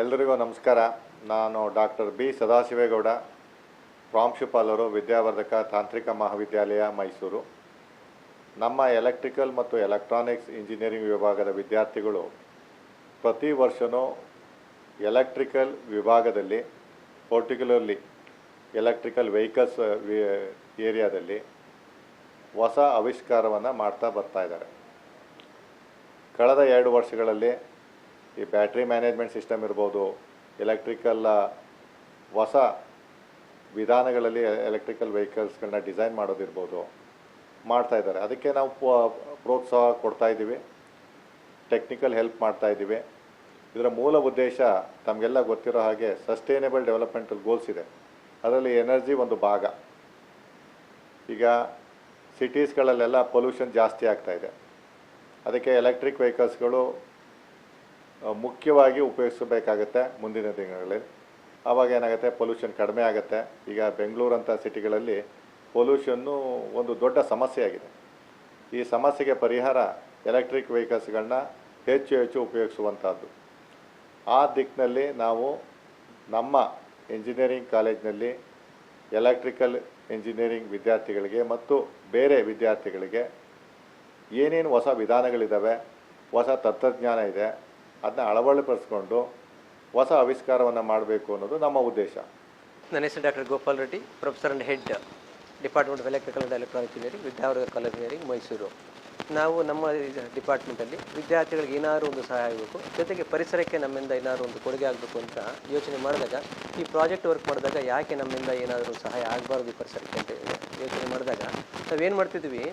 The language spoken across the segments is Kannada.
ಎಲ್ರಿಗೂ ನಮಸ್ಕಾರ. ನಾನು ಡಾಕ್ಟರ್ ಬಿ ಸದಾಶಿವೇಗೌಡ, ಪ್ರಾಂಶುಪಾಲರು ವಿದ್ಯಾವರ್ಧಕ ತಾಂತ್ರಿಕ ಮಹಾವಿದ್ಯಾಲಯ ಮೈಸೂರು. ನಮ್ಮ ಎಲೆಕ್ಟ್ರಿಕಲ್ ಮತ್ತು ಎಲೆಕ್ಟ್ರಾನಿಕ್ಸ್ ಇಂಜಿನಿಯರಿಂಗ್ ವಿಭಾಗದ ವಿದ್ಯಾರ್ಥಿಗಳು ಪ್ರತಿ ವರ್ಷವೂ ಎಲೆಕ್ಟ್ರಿಕಲ್ ವಿಭಾಗದಲ್ಲಿ, ಪರ್ಟಿಕ್ಯುಲರ್ಲಿ ಎಲೆಕ್ಟ್ರಿಕಲ್ ವೆಹಿಕಲ್ಸ್ ಏರಿಯಾದಲ್ಲಿ ಹೊಸ ಆವಿಷ್ಕಾರವನ್ನು ಮಾಡ್ತಾ ಬರ್ತಾ ಇದ್ದಾರೆ. ಕಳೆದ ಎರಡು ವರ್ಷಗಳಲ್ಲಿ ಈ ಬ್ಯಾಟ್ರಿ ಮ್ಯಾನೇಜ್ಮೆಂಟ್ ಸಿಸ್ಟಮ್ ಇರ್ಬೋದು, ಎಲೆಕ್ಟ್ರಿಕಲ್ ಹೊಸ ವಿಧಾನಗಳಲ್ಲಿ ಎಲೆಕ್ಟ್ರಿಕಲ್ ವೆಹಿಕಲ್ಸ್ಗಳನ್ನ ಡಿಸೈನ್ ಮಾಡೋದಿರ್ಬೋದು, ಮಾಡ್ತಾ ಇದ್ದಾರೆ. ಅದಕ್ಕೆ ನಾವು ಪ್ರೋತ್ಸಾಹ ಕೊಡ್ತಾ ಇದ್ದೀವಿ, ಟೆಕ್ನಿಕಲ್ ಹೆಲ್ಪ್ ಮಾಡ್ತಾ ಇದ್ದೀವಿ. ಇದರ ಮೂಲ ಉದ್ದೇಶ ತಮಗೆಲ್ಲ ಗೊತ್ತಿರೋ ಹಾಗೆ ಸಸ್ಟೈನೇಬಲ್ ಡೆವಲಪ್ಮೆಂಟಲ್ ಗೋಲ್ಸ್ ಇದೆ. ಅದರಲ್ಲಿ ಎನರ್ಜಿ ಒಂದು ಭಾಗ. ಈಗ ಸಿಟೀಸ್ಗಳಲ್ಲೆಲ್ಲ ಪೊಲ್ಯೂಷನ್ ಜಾಸ್ತಿ ಆಗ್ತಾ ಇದೆ. ಅದಕ್ಕೆ ಎಲೆಕ್ಟ್ರಿಕ್ ವೆಹಿಕಲ್ಸ್ಗಳು ಮುಖ್ಯವಾಗಿ ಉಪಯೋಗಿಸಬೇಕಾಗತ್ತೆ ಮುಂದಿನ ದಿನಗಳಲ್ಲಿ. ಆವಾಗ ಏನಾಗುತ್ತೆ? ಪೊಲ್ಯೂಷನ್ ಕಡಿಮೆ ಆಗುತ್ತೆ. ಈಗ ಬೆಂಗಳೂರಂಥ ಸಿಟಿಗಳಲ್ಲಿ ಪೊಲ್ಯೂಷನ್ನು ಒಂದು ದೊಡ್ಡ ಸಮಸ್ಯೆಯಾಗಿದೆ. ಈ ಸಮಸ್ಯೆಗೆ ಪರಿಹಾರ ಎಲೆಕ್ಟ್ರಿಕ್ ವೆಹಿಕಲ್ಸ್ಗಳನ್ನ ಹೆಚ್ಚು ಹೆಚ್ಚು ಉಪಯೋಗಿಸುವಂಥದ್ದು. ಆ ದಿಕ್ಕಿನಲ್ಲಿ ನಾವು ನಮ್ಮ ಇಂಜಿನಿಯರಿಂಗ್ ಕಾಲೇಜಿನಲ್ಲಿ ಎಲೆಕ್ಟ್ರಿಕಲ್ ಇಂಜಿನಿಯರಿಂಗ್ ವಿದ್ಯಾರ್ಥಿಗಳಿಗೆ ಮತ್ತು ಬೇರೆ ವಿದ್ಯಾರ್ಥಿಗಳಿಗೆ ಏನೇನು ಹೊಸ ವಿಧಾನಗಳಿದ್ದಾವೆ ಹೊಸ ತಂತ್ರಜ್ಞಾನ ಇದೆ ಅದನ್ನ ಅಳವಡಿಪಡಿಸ್ಕೊಂಡು ಹೊಸ ಆವಿಷ್ಕಾರವನ್ನು ಮಾಡಬೇಕು ಅನ್ನೋದು ನಮ್ಮ ಉದ್ದೇಶ. ನನ್ನ ಹೆಸರು doctor Gopal Reddy, professor and head department of electrical and electronic engineering, ವಿದ್ಯಾವರ್ಗ college engineering Mysuru. ನಾವು ನಮ್ಮ ಡಿಪಾರ್ಟ್ಮೆಂಟಲ್ಲಿ ವಿದ್ಯಾರ್ಥಿಗಳಿಗೆ ಏನಾದರೂ ಒಂದು ಸಹಾಯ ಆಗಬೇಕು. ಜೊತೆಗೆ ಪರಿಸರಕ್ಕೆ ನಮ್ಮಿಂದ ಏನಾದರೂ ಒಂದು ಕೊಡುಗೆ ಆಗಬೇಕು ಅಂತ ಯೋಚನೆ ಮಾಡಿದಾಗ, ಈ ಪ್ರಾಜೆಕ್ಟ್ ವರ್ಕ್ ಮಾಡಿದಾಗ ಯಾಕೆ ನಮ್ಮಿಂದ ಏನಾದರೂ ಸಹಾಯ ಆಗಬಾರ್ದು ಈ ಪರಿಸರಕ್ಕೆ ಅಂತ ಯೋಚನೆ ಮಾಡಿದಾಗ, ನಾವೇನು ಮಾಡ್ತಿದ್ವಿ,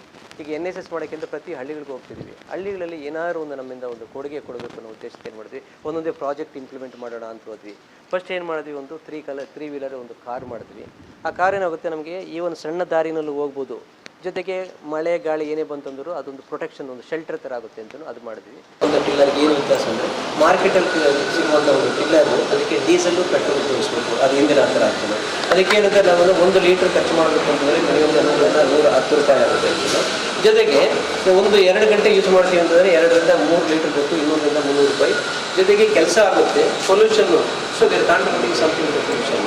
ಈಗ ಎನ್ ಎಸ್ ಎಸ್ ಮಾಡೋಕ್ಕಿಂತ ಪ್ರತಿ ಹಳ್ಳಿಗಳಿಗೆ ಹೋಗ್ತಿದ್ವಿ. ಹಳ್ಳಿಗಳಲ್ಲಿ ಏನಾದರೂ ಒಂದು ನಮ್ಮಿಂದ ಒಂದು ಕೊಡುಗೆ ಕೊಡಬೇಕು ಅನ್ನೋ ಉದ್ದೇಶಕ್ಕೆ ಏನು ಮಾಡಿದ್ವಿ, ಒಂದೊಂದೇ ಪ್ರಾಜೆಕ್ಟ್ ಇಂಪ್ಲಿಮೆಂಟ್ ಮಾಡೋಣ ಅಂತ ಹೋದ್ವಿ. ಫಸ್ಟ್ ಏನು ಮಾಡಿದ್ವಿ, ಒಂದು ತ್ರೀ ಕಲರ್ ತ್ರೀ ವೀಲರ್ ಒಂದು ಕಾರ್ ಮಾಡಿದ್ವಿ. ಆ ಕಾರ್ ಏನಾಗುತ್ತೆ ನಮಗೆ, ಈ ಒಂದು ಸಣ್ಣ ದಾರಿನಲ್ಲೂ ಹೋಗ್ಬೋದು. ಜೊತೆಗೆ ಮಳೆ, ಗಾಳಿ ಏನೇ ಬಂತಂದ್ರು ಅದೊಂದು ಪ್ರೊಟೆಕ್ಷನ್ ಒಂದು ಶೆಲ್ಟರ್ ಥರ ಆಗುತ್ತೆ ಅಂತಲೂ ಅದು ಮಾಡಿದ್ವಿ. ಒಂದು ಟಿಲ್ಲರ್ಗೆ ಏನು ವ್ಯತ್ಯಾಸ ಅಂದರೆ ಮಾರ್ಕೆಟಲ್ಲಿ ಸಿಗುವಂಥ ಒಂದು ಟಿಲ್ಲರು ಅದಕ್ಕೆ ಡೀಸೆಲ್ಲು ಪೆಟ್ರೋಲ್ ಉಪಯೋಗಿಸ್ಬೇಕು. ಅದು ಹಿಂದಿನ ಥರ ಆಗ್ತದೆ. ಅದಕ್ಕೆ ಏನಂದ್ರೆ ನಾವು ಒಂದು ಲೀಟ್ರ್ ಖರ್ಚು ಮಾಡಬೇಕು ಅಂತಂದ್ರೆ ಕಡಿಮೆ ನೂರರಿಂದ ನೂರ ಹತ್ತು ರೂಪಾಯಿ ಆಗುತ್ತೆ ಜೊತೆಗೆ ಒಂದು ಎರಡು ಗಂಟೆ ಯೂಸ್ ಮಾಡ್ತೀವಿ ಅಂತಂದರೆ ಎರಡರಿಂದ ಮೂರು ಲೀಟ್ರ್ ಬೇಕು ಇನ್ನೂರರಿಂದ ಮುನ್ನೂರು ರೂಪಾಯಿ. ಜೊತೆಗೆ ಕೆಲಸ ಆಗುತ್ತೆ pollution so there contributing something pollution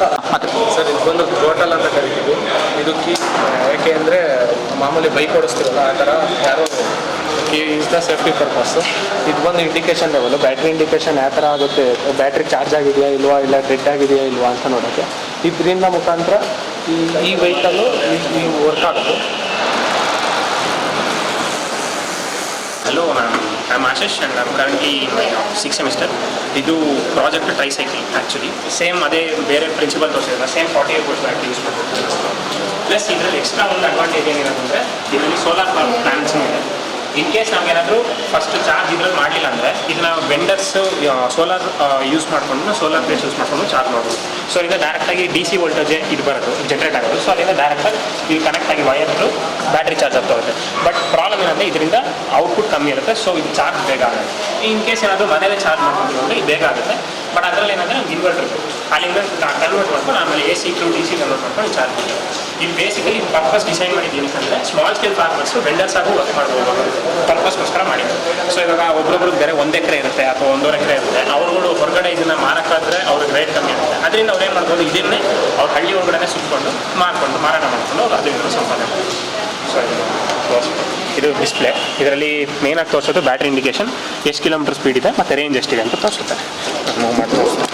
sir, ಇದು ಬಂದು ಟೋಟಲ್ ಅಂತ ಕರಿತೀವಿ. ಇದು ಕೀ, ಯಾಕೆ ಅಂದರೆ ಮಾಮೂಲಿ ಬೈಕ್ ಓಡಿಸ್ತೀವಲ್ಲ ಆ ಥರ ಯಾರೋ key is the safety purpose ಇದು ಬಂದು ಇಂಡಿಕೇಶನ್ ಲೆವೆಲ್ ಬ್ಯಾಟ್ರಿ ಇಂಡಿಕೇಶನ್ ಯಾವ ಥರ ಆಗುತ್ತೆ, ಬ್ಯಾಟ್ರಿ ಚಾರ್ಜ್ ಆಗಿದೆಯಾ ಇಲ್ವಾ, ಇಲ್ಲ ಡೆಡ್ ಆಗಿದೆಯಾ ಇಲ್ವಾ ಅಂತ ನೋಡೋಕ್ಕೆ. ಇದರಿಂದ ಮುಖಾಂತರ ಈ ವೆಹಿಕಲ್ಲು ವರ್ಕ್ ಆಗುತ್ತೆ. Hello ma'am I'm Ashish and I'm currently in my six semester ಇದು ಪ್ರಾಜೆಕ್ಟ್ ಟ್ರೈಸೈಕಲ್ ಆ್ಯಕ್ಚುಲಿ ಸೇಮ್ ಅದೇ ಬೇರೆ ಪ್ರಿನ್ಸಿಪಲ್ ತೋರಿಸಿದ್ರೆ same forty eight volt battery use ಮಾಡ್ಬೋದು ಪ್ಲಸ್ ಇದರಲ್ಲಿ ಎಕ್ಸ್ಟ್ರಾ ಒಂದು ಅಡ್ವಾಂಟೇಜ್ ಏನಿರೋದಂದ್ರೆ ಇದರಲ್ಲಿ ಸೋಲಾರ್ ಪ್ಲಾನ್ಸ್ ಇದೆ. ಇನ್ ಕೇಸ್ ನಾವೇನಾದರೂ ಫಸ್ಟ್ ಚಾರ್ಜ್ ಇದ್ರಲ್ಲಿ ಮಾಡಲಿಲ್ಲ ಅಂದರೆ ಇದನ್ನ ವೆಂಡರ್ಸ್ ಸೋಲಾರ್ ಯೂಸ್ ಮಾಡಿಕೊಂಡು ಸೋಲಾರ್ ಪ್ಲೇಸ್ ಯೂಸ್ ಮಾಡಿಕೊಂಡು ಚಾರ್ಜ್ ಮಾಡ್ಬೋದು. ಸೊ ಇದರಿಂದ ಡೈರೆಕ್ಟಾಗಿ ಡಿ ಸಿ ವೋಲ್ಟೇಜ್ ಇದು ಬರೋದು ಜನರೇಟ್ ಆಗೋದು. ಸೊ ಅದರಿಂದ ಡೈರೆಕ್ಟಾಗಿ ಇದು ಕನೆಕ್ಟ್ ಆಗಿ ವೈರ್ ಬ್ಯಾಟ್ರಿ ಚಾರ್ಜ್ ಆಗ್ತಾ ಹೋಗುತ್ತೆ. ಬಟ್ ಪ್ರಾಬ್ಲಮ್ ಏನಂದರೆ ಇದರಿಂದ ಔಟ್ಪುಟ್ ಕಮ್ಮಿ ಇರುತ್ತೆ ಸೊ ಇದು ಚಾರ್ಜ್ ಬೇಗ ಆಗುತ್ತೆ. ಇನ್ ಕೇಸ್ ಏನಾದರೂ ಮನೇಲೆ ಚಾರ್ಜ್ ಮಾಡ್ಕೊಂಡು ಇದು ಬೇಗ ಆಗುತ್ತೆ. ಬಟ್ ಅದರಲ್ಲಿ ಏನಂದರೆ ನಮ್ಗೆ ಇನ್ವರ್ಟರ್ ಅಲ್ಲಿಂದ ಕನ್ವರ್ಟ್ ಮಾಡ್ಕೊಂಡು ಆಮೇಲೆ A C to D C convert ಮಾಡ್ಕೊಂಡು ಚಾರ್ಜ್ ಮಾಡ್ತೀವಿ ಇದು ಬೇಸಿಕಲಿ ಪರ್ಪಸ್ ಡಿಸೈನ್ ಮಾಡಿದ್ದು ಏನಂತಂದರೆ ಸ್ಮಾಲ್ ಸ್ಕೇಲ್ ಫಾರ್ಮರ್ಸ್ ವೆಂಡರ್ಸ್ ಆಗೂ ವರ್ಕ್ ಮಾಡ್ಬೋದು. ಪರ್ಪಸ್ಗೋಸ್ಕರ ಮಾಡಿದ್ದು. ಸೊ ಇವಾಗ ಒಬ್ಬೊಬ್ರು ಬೇರೆ ಒಂದು ಎಕರೆ ಇರುತ್ತೆ ಅಥವಾ ಒಂದೂವರೆ ಎಕರೆ ಇರುತ್ತೆ. ಅವ್ರುಗಳು ಹೊರಗಡೆ ಇದನ್ನು ಮಾರಕ್ಕಾದ್ರೆ ಅವ್ರಿಗೆ ರೇಟ್ ಕಮ್ಮಿ ಇರುತ್ತೆ ಅದರಿಂದ ಅವ್ರು ಏನು ಮಾಡ್ಬೋದು? ಇದನ್ನೇ ಅವ್ರ ಹಳ್ಳಿ ಒಳಗಡೆ ಸುತ್ತಕೊಂಡು ಮಾರ್ಕೊಂಡು ಮಾರಾಟ ಮಾಡ್ಕೊಂಡು ಅವ್ರು ಅದರಿಂದ ಸಂಪಾದನೆ ಮಾಡ್ತಾರೆ ಸೊ ಇದು ಡಿಸ್ಪ್ಲೇ ಇದರಲ್ಲಿ ಮೇನ್ ಆಗಿ ತೋರಿಸೋದು ಬ್ಯಾಟ್ರಿ ಇಂಡಿಕೇಶನ್ ಎಷ್ಟು ಕಿಲೋಮೀಟರ್ ಸ್ಪೀಡ್ ಇದೆ, ಮತ್ತು ರೇಂಜ್ ಎಷ್ಟಿದೆ ಅಂತ ತೋರಿಸುತ್ತೆ. ಮೂವ್ ಮಾಡಿ